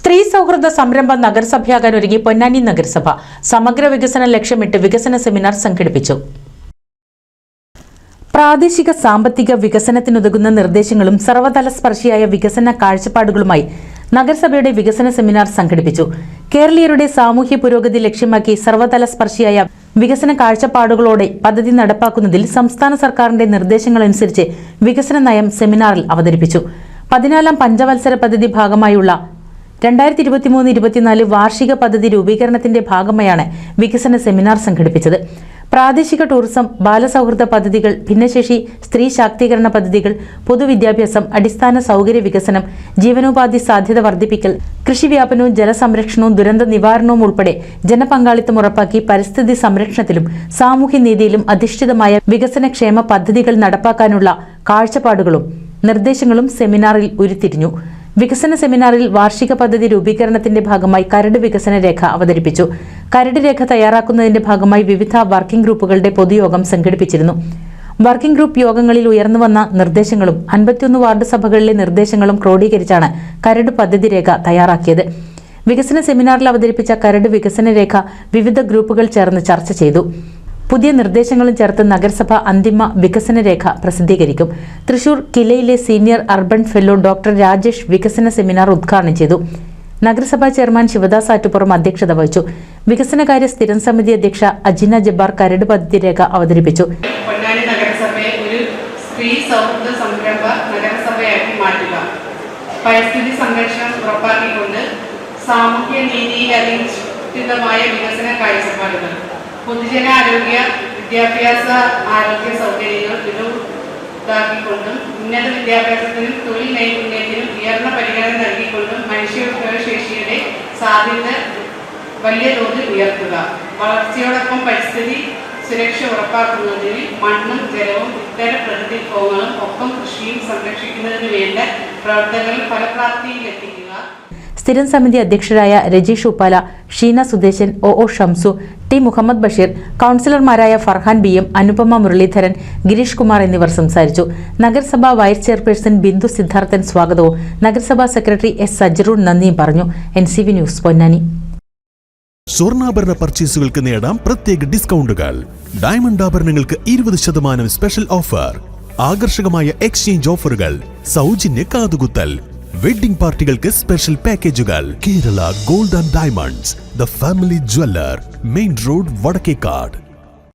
സ്ത്രീ സൗഹൃദ സംരംഭം നഗരസഭയാകാൻ ഒരുങ്ങി പൊന്നാനി നഗരസഭ. സമഗ്ര വികസനം ലക്ഷ്യമിട്ട് വികസന സെമിനാർ സംഘടിപ്പിച്ചു. പ്രാദേശിക സാമ്പത്തിക വികസനത്തിനുതകുന്ന നിർദ്ദേശങ്ങളും സർവതല സ്പർശിയായ വികസന കാഴ്ചപ്പാടുകളുമായി നഗരസഭയുടെ വികസന സെമിനാർ സംഘടിപ്പിച്ചു. കേരളീയരുടെ സാമൂഹ്യ പുരോഗതി ലക്ഷ്യമാക്കി സർവതല സ്പർശിയായ വികസന കാഴ്ചപ്പാടുകളോടെ പദ്ധതി നടപ്പാക്കുന്നതിൽ സംസ്ഥാന സർക്കാരിന്റെ നിർദ്ദേശങ്ങളനുസരിച്ച് വികസന നയം സെമിനാറിൽ അവതരിപ്പിച്ചു. പതിനാലാം പഞ്ചവത്സര പദ്ധതി ഭാഗമായുള്ള രണ്ടായിരത്തി ഇരുപത്തിമൂന്ന് ഇരുപത്തിനാല് വാർഷിക പദ്ധതി രൂപീകരണത്തിന്റെ ഭാഗമായാണ് വികസന സെമിനാർ സംഘടിപ്പിച്ചത്. പ്രാദേശിക ടൂറിസം ബാലസൗഹൃദ പദ്ധതികൾ ഭിന്നശേഷി സ്ത്രീ ശാക്തീകരണ പദ്ധതികൾ പൊതുവിദ്യാഭ്യാസം അടിസ്ഥാന സൗകര്യ വികസനം ജീവനോപാധി സാധ്യത വർദ്ധിപ്പിക്കൽ കൃഷി വ്യാപനവും ജലസംരക്ഷണവും ദുരന്ത നിവാരണവും ഉൾപ്പെടെ ജനപങ്കാളിത്തം ഉറപ്പാക്കി പരിസ്ഥിതി സംരക്ഷണത്തിലും സാമൂഹ്യനീതിയിലും അധിഷ്ഠിതമായ വികസനക്ഷേമ പദ്ധതികൾ നടപ്പാക്കാനുള്ള കാഴ്ചപ്പാടുകളും നിർദ്ദേശങ്ങളും സെമിനാറിൽ ഉരുത്തിരിഞ്ഞു. വികസന സെമിനാറിൽ വാർഷിക പദ്ധതി രൂപീകരണത്തിന്റെ ഭാഗമായി കരട് വികസന രേഖ അവതരിപ്പിച്ചു. കരട് രേഖ തയ്യാറാക്കുന്നതിന്റെ ഭാഗമായി വിവിധ വർക്കിംഗ് ഗ്രൂപ്പുകളുടെ പൊതുയോഗം സംഘടിപ്പിച്ചിരുന്നു. വർക്കിംഗ് ഗ്രൂപ്പ് യോഗങ്ങളിൽ ഉയർന്നുവന്ന നിർദ്ദേശങ്ങളും അൻപത്തിയൊന്ന് വാർഡ് സഭകളിലെ നിർദ്ദേശങ്ങളും ക്രോഡീകരിച്ചാണ് കരട് പദ്ധതി രേഖ തയ്യാറാക്കിയത്. വികസന സെമിനാറിൽ അവതരിപ്പിച്ച കരട് വികസന രേഖ വിവിധ ഗ്രൂപ്പുകൾ ചേർന്ന് ചർച്ച ചെയ്തു. പുതിയ നിർദ്ദേശങ്ങളും ചേർത്ത് നഗരസഭ അന്തിമ വികസന രേഖ പ്രസിദ്ധീകരിക്കും. Thrissur കിലയിലെ senior urban fellow doctor Rajesh വികസന സെമിനാർ ഉദ്ഘാടനം ചെയ്തു. നഗരസഭാ ചെയർമാൻ ശിവദാസ് ആറ്റുപുറം അധ്യക്ഷത വഹിച്ചു. വികസനകാര്യ സ്ഥിരം സമിതി അധ്യക്ഷ അജിന ജബ്ബാർ കരട് പദ്ധതി രേഖ അവതരിപ്പിച്ചു. പരിസ്ഥിതി സംരക്ഷണം ഉറപ്പാക്കിക്കൊണ്ട് സാമൂഹ്യ നീതിയിൽ അധിഷ്ഠിതമായ വികസന കാഴ്ചപ്പാടുകൾ പൊതുജനാരോഗ്യ വിദ്യാഭ്യാസ ആരോഗ്യ സൗകര്യങ്ങൾ ഇതാക്കിക്കൊണ്ടും ഉന്നത വിദ്യാഭ്യാസത്തിനും തൊഴിൽ നൈപുണ്യത്തിനും ഉയർന്ന പരിഗണന നൽകിക്കൊണ്ടും മനുഷ്യവിഭവശേഷിയുടെ സാധ്യത വലിയ തോതിൽ ഉയർത്തുക. വളർച്ചയോടൊപ്പം പരിസ്ഥിതി സുരക്ഷ ഉറപ്പാക്കുന്നതിന് മണ്ണും ജലവും ഇത്തര പ്രകൃതിക്ഷോഭങ്ങളും ഒപ്പം കൃഷിയും സംരക്ഷിക്കുന്നതിന് വേണ്ട പ്രവർത്തനങ്ങൾ ഫലപ്രാപ്തിയിലെത്തിക്കുക. സ്ഥിരം സമിതി അധ്യക്ഷരായ Rajeesh Uppala Sheena Sudeshan O O Shamsu T Muhammad Basheer കൗൺസിലർമാരായ ഫർഹാൻ ബി എം അനുപമ മുരളീധരൻ ഗിരീഷ് കുമാർ എന്നിവർ സംസാരിച്ചു. നഗരസഭാ വൈസ് ചെയർപേഴ്സൺ ബിന്ദു സിദ്ധാർത്ഥൻ സ്വാഗതവും. നഗരസഭാ സെക്രട്ടറി എസ് സജറൂൺ നന്ദിയും പറഞ്ഞു. N C V news Ponnani. സ്വർണാഭരണ പർച്ചേസുകൾക്ക് നേടാം പ്രത്യേക ഡിസ്കൗണ്ടുകൾ. ഡയമണ്ട് ആഭരണങ്ങൾക്ക് ഇരുപത് ശതമാനം സ്പെഷ്യൽ ഓഫർ. ആകർഷകമായ എക്സ്ചേഞ്ച് ഓഫറുകൾ. സൗജന്യ കാതുകുത്തൽ. വെഡിംഗ് പാർട്ടികൾക്ക് സ്പെഷ്യൽ പാക്കേജുകൾ. Kerala gold and diamonds the family jeweller main road Vadakkekad.